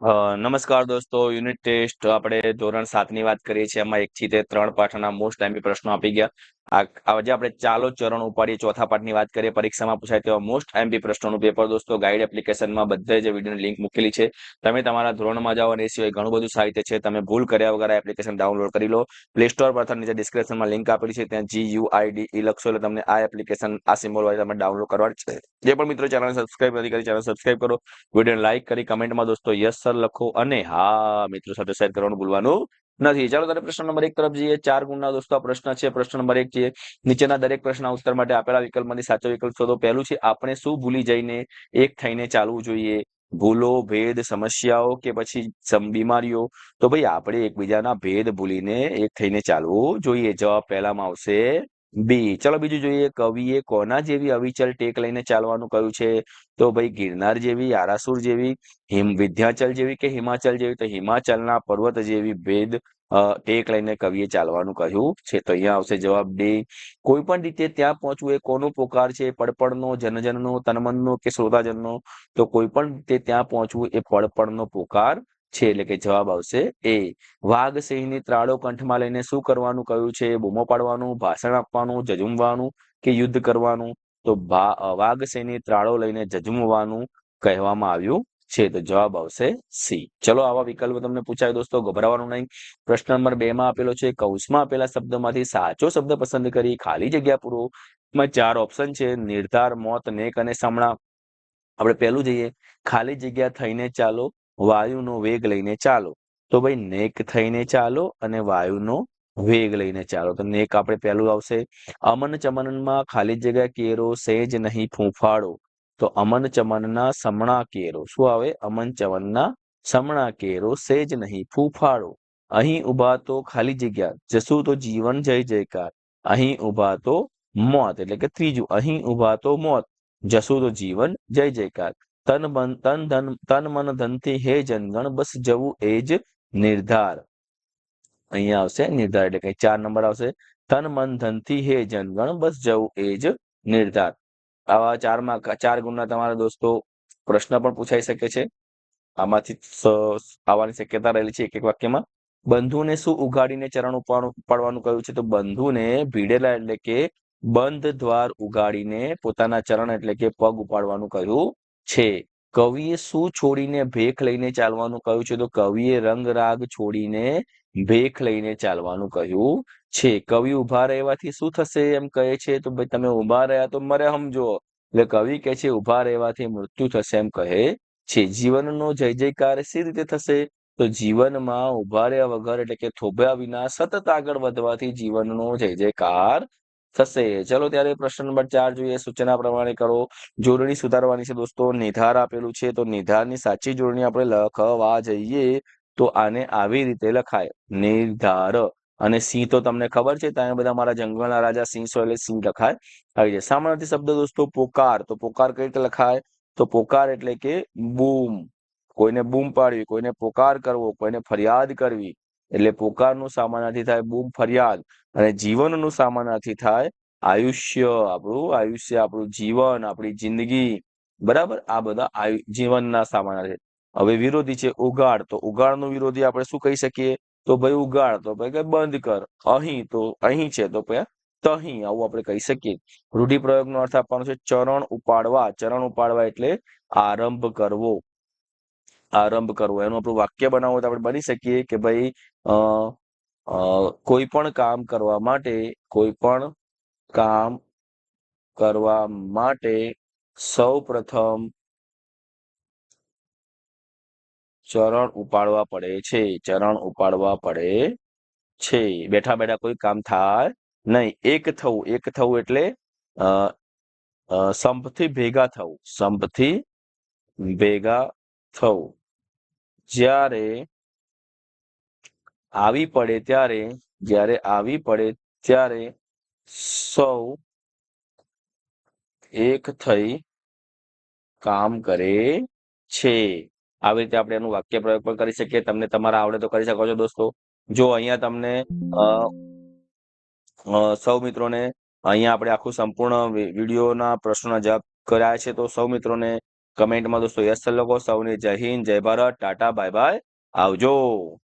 નમસ્કાર દોસ્તો. Unit test આપણે ધોરણ સાતની વાત કરીએ છીએ. એમાં એક થી તે ત્રણ પાઠના મોસ્ટ ટાઈમ પ્રશ્નો આપી ગયા. આજે આપણે ચાલો ચરણ ઉપાડીએ, ચોથા પાઠની વાત કરીએ, પરીક્ષામાં પૂછાય તેવા મોસ્ટ એમપી પ્રશ્નોનું પેપર દોસ્તો ગાઈડ એપ્લિકેશનમાં બધે જ વિડીયોની લિંક મૂકેલી છે. તમે તમારા ધોરણમાં જાઓ અને એ સિવાય ઘણું બધું સાહિત્ય છે. તમે ભૂલ કર્યા વગર એપ્લિકેશન ડાઉનલોડ કરી લો. પ્લે સ્ટોર પર નીચે ડિસ્ક્રિપ્શનમાં લિંક આપેલી છે, ત્યાં જી યુ આઈડી લખશો એટલે તમને આ એપ્લિકેશન આ સિમ્બોલ વાળી તમે ડાઉનલોડ કરવા છે. જે પણ મિત્રો ચેનલ સબસ્ક્રાઇબ નથી કરી ચેનલ સબસ્ક્રાઇબ કરો. વીડિયો લાઈક કરી કમેન્ટમાં દોસ્તો યસ સર લખો અને હા મિત્રો સાથે શેર કરવાનું ભૂલવાનું નથી. ચાલો ત્યારે પ્રશ્ન નંબર એક તરફ જઈએ. ચાર ગુણના દોસ્તો આ પ્રશ્ન છે. પ્રશ્ન નંબર એક છે, નીચેના દરેક પ્રશ્નના ઉત્તર માટે આપેલા વિકલ્પમાંથી સાચો વિકલ્પ શોધો. પહેલું છે, આપણે શું ભૂલી જઈને એક થઈને ચાલવું જોઈએ? ભૂલો, ભેદ, સમસ્યાઓ કે પછી બીમારીઓ? તો ભાઈ, આપણે એકબીજાના ભેદ ભૂલીને એક થઈને ચાલવું જોઈએ. જવાબ પહેલામાં આવશે બી, ચલો બીજું જોઈએ, કવિએ કોના જેવી અવિચલ ટેક લઈને ચાલવાનું કહ્યું છે? તો ભાઈ ગિરનાર જેવી, આરાસુર જેવી, હિમ વિદ્યાચલ જેવી કે હિમાચલ જેવી? તો હિમાચલના પર્વત જેવી ભેદ ટેક લઈને કવિએ ચાલવાનું કહ્યું છે. તો અહીંયા આવશે જવાબ ડી. કોઈ પણ રીતે ત્યાં પહોંચવું એ કોનો પોકાર છે? પડપણનો જનજનનો, તનમનનો કે શ્રોતાજનનો? તો કોઈ પણ રીતે ત્યાં પહોંચવું એ પડપણનો પોકાર છે એટલે કે જવાબ આવશે એ. વાઘસિંહની ત્રાળો કંઠમાં લઈને શું કરવાનું કહ્યું છે? બૂમો પાડવાનું ભાષણ આપવાનું જજુમવાનું કે યુદ્ધ કરવાનું? તો ભા- અ, વાઘ સિંહની ત્રાળો લઈને જજુમવાનું કહેવામાં આવ્યું છે. તો જવાબ આવશે સી. ચલો આવા વિકલ્પ તમને પૂછાય દોસ્તો ગભરાવાનું નહીં. પ્રશ્ન નંબર બે માં આપેલો છે કૌશમાં આપેલા શબ્દમાંથી સાચો શબ્દ પસંદ કરી ખાલી જગ્યા પૂરો. ચાર ઓપ્શન છે નિર્ધાર મોત નેક અને સમણા આપણે પહેલું જઈએ ખાલી જગ્યા થઈને ચાલો. વાયુનો વેગ લઈને ચાલો. તો ભાઈ નેક થઈને ચાલો અને વાયુનો વેગ લઈને ચાલો. તો નેક આપણે પહેલું આવશે. અમન ચમનમાં ખાલી જગ્યા કેરો, સેજ નહીં ફૂંફાડો તો અમન ચમનના સમણા કેરો. શું આવે? અમન ચમનના સમણા કેરો, સેજ નહીં ફૂંફાડો અહીં ઊભા તો ખાલી જગ્યા. જશું તો જીવન, જય જયકાર. અહીં ઊભા તો મોત. એટલે કે ત્રીજું, અહીં ઊભા તો મોત. જશું તો જીવન, જય જયકાર. તન મન, તન ધન, તન મન ધનથી હે જનગણ, બસ જવું એ જ નિર્ધાર. અહીંયા આવશે નિર્ધાર એટલે કે ચાર નંબર આવશે. તન મન ધનથી હે જનગણ, બસ જવું એ જ નિર્ધાર. આવા ચારમાં, ચાર ગુણના તમારા દોસ્તો પ્રશ્ન પણ પૂછાઈ શકે છે. આમાંથી આવવાની શક્યતા રહેલી છે એક એક વાક્યમાં. બંધુને શું ઉગાડીને ચરણ ઉપાડવાનું કહ્યું છે? તો બંધુને ભીડેલા એટલે કે બંધ દ્વાર ઉગાડીને પોતાના ચરણ એટલે કે પગ ઉપાડવાનું કહ્યું છે. કવિએ શું છોડીને ભેખ લઈને ચાલવાનું કહ્યું છે? તો કવિએ રંગ રાગ છોડીને ભેખ લઈને ચાલવાનું કહ્યું છે. કવિ ઊભા રહેવાથી શું થશે એમ કહે છે? તો ભાઈ, તમે ઊભા રહ્યા તો મરે સમજો એટલે કવિ કહે છે ઊભા રહેવાથી મૃત્યુ થશે એમ કહે છે. જીવનનો જય જયકાર સી રીતે થશે? તો જીવનમાં ઊભા રહ્યા વગર એટલે કે થોભ્યા વિના સતત આગળ વધવાથી જીવનનો જય જયકાર થશે. ચલો ત્યારે પ્રશ્ન નંબર ચાર જોઈએ. સૂચના પ્રમાણે કરો. જોડણી સુધારવાની છે દોસ્તો. નિધાર આપેલું છે. તો નિધારની સાચી જોડણી આપણે લખવા જઈએ. તો આને આવી રીતે લખાય. નિર્ધાર અને સિંહ તો તમને ખબર છે. ત્યાં બધા મારા જંગલના રાજા સિંહ સો એટલે સિંહ લખાય. આવી જાય. સામાન્યથી શબ્દ દોસ્તો પોકાર. તો પોકાર કઈ રીતે લખાય? તો પોકાર એટલે કે બૂમ. કોઈને બૂમ પાડવી, કોઈને પોકાર કરવો, કોઈને ફરિયાદ કરવી. એટલે પોકારનું સામાનાથી થાય, બૂમ, ફરિયાદ. અને જીવનનું સામાનાથી થાય, આયુષ્ય, આપણું આયુષ્ય, આપણું જીવન, આપણી જિંદગી. બરાબર? આ બધા જીવનના સામાના છે હવે વિરોધી છે ઉગાડ. તો ઉગાડનો વિરોધી આપણે શું કહી શકીએ? તો ભાઈ ઉગાડ. તો ભાઈ બંધ કર. અહીં તો, અહીં છે. તો ભાઈ તહીં. આવું આપણે કહી શકીએ. રૂઢિપ્રયોગનો અર્થ આપવાનો છે ચરણ ઉપાડવા. ચરણ ઉપાડવા એટલે આરંભ કરવો. આરંભ કરવો, એનું આપણું વાક્ય બનાવવું તો આપણે બની શકીએ કે ભાઈ કોઈ પણ કામ કરવા માટે, કોઈ પણ કામ કરવા માટે સૌ પ્રથમ ચરણ ઉપાડવા પડે છે. ચરણ ઉપાડવા પડે છે. બેઠા બેઠા કોઈ કામ થાય નહીં. એક થવું એક થવું એટલે સંપથી ભેગા થવું. સંપથી ભેગા થવું. જ્યારે આવી પડે ત્યારે, જ્યારે આવી પડે ત્યારે સૌ એક થઈ કામ કરે છે. આવી રીતે આપણે એનું વાક્ય પ્રયોગ પણ કરી શકીએ. તમને તમારા આવડે તો કરી શકો છો દોસ્તો. જો અહીંયા તમને સૌ મિત્રોને અહીંયા આપણે આખું સંપૂર્ણ વિડીયોના પ્રશ્નોના જવાબ કર્યા છે, તો સૌ મિત્રોને કમેન્ટમાં દોસ્તો યસ લખો સૌને જય હિન્દ જય ભારત ટાટા બાય બાય. આવજો.